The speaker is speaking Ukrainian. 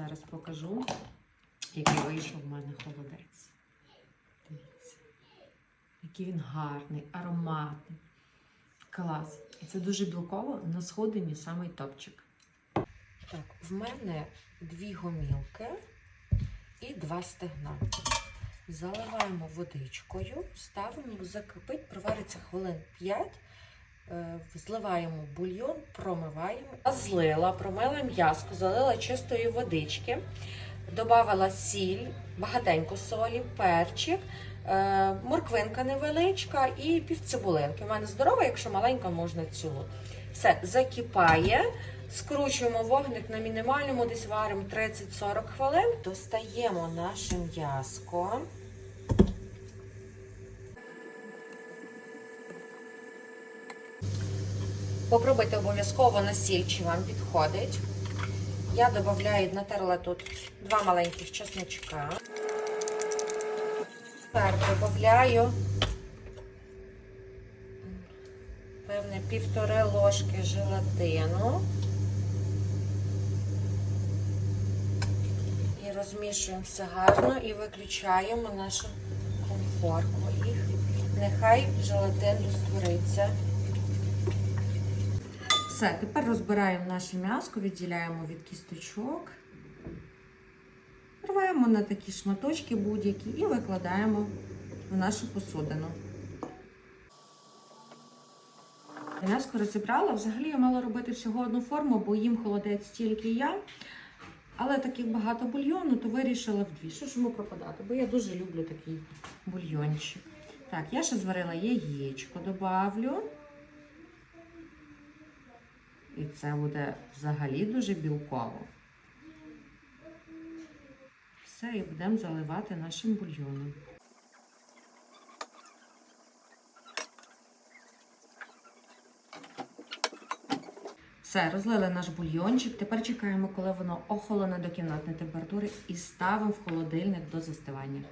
Зараз покажу, який вийшов в мене холодець. Дивіться, який він гарний, ароматний. Клас. І це дуже білково на сходині самий топчик. Так, в мене дві гомілки і два стегна. Заливаємо водичкою, ставимо, закипить, провариться хвилин 5. Е, Зливаємо бульйон, промиваємо. Злила, промила м'язко, залила чистої водички, додавала сіль, багатенько солі, перчик, е, морквинка невеличка і півцибулинки. У мене здорова, якщо маленька, можна цілу. Все, закипає. Скручуємо вогник на мінімальному, десь варимо 30-40 хвилин. Достаємо наше м'язко. Попробуйте обов'язково на сіль, чи вам підходить. Я додаю, натерла тут два маленьких чесночка. Тепер додаю певне півтори ложки желатину. І розмішуємо все гарно і виключаємо нашу конфорку. Нехай желатин розтвориться. Все, тепер розбираємо наше м'яско, відділяємо від кісточок, рваємо на такі шматочки будь-які і викладаємо в нашу посудину. М'яско розібрала. Взагалі я мала робити всього одну форму, бо їм холодець тільки я. Але так як багато бульйону, то вирішила вдві. Що ж йому пропадати? Бо я дуже люблю такий бульйончик. Так, я ще зварила яєчко, добавлю. І це буде взагалі дуже білково. Все, і будемо заливати нашим бульйоном. Все, розлили наш бульйончик. Тепер чекаємо, коли воно охолоне до кімнатної температури, і ставимо в холодильник до застивання.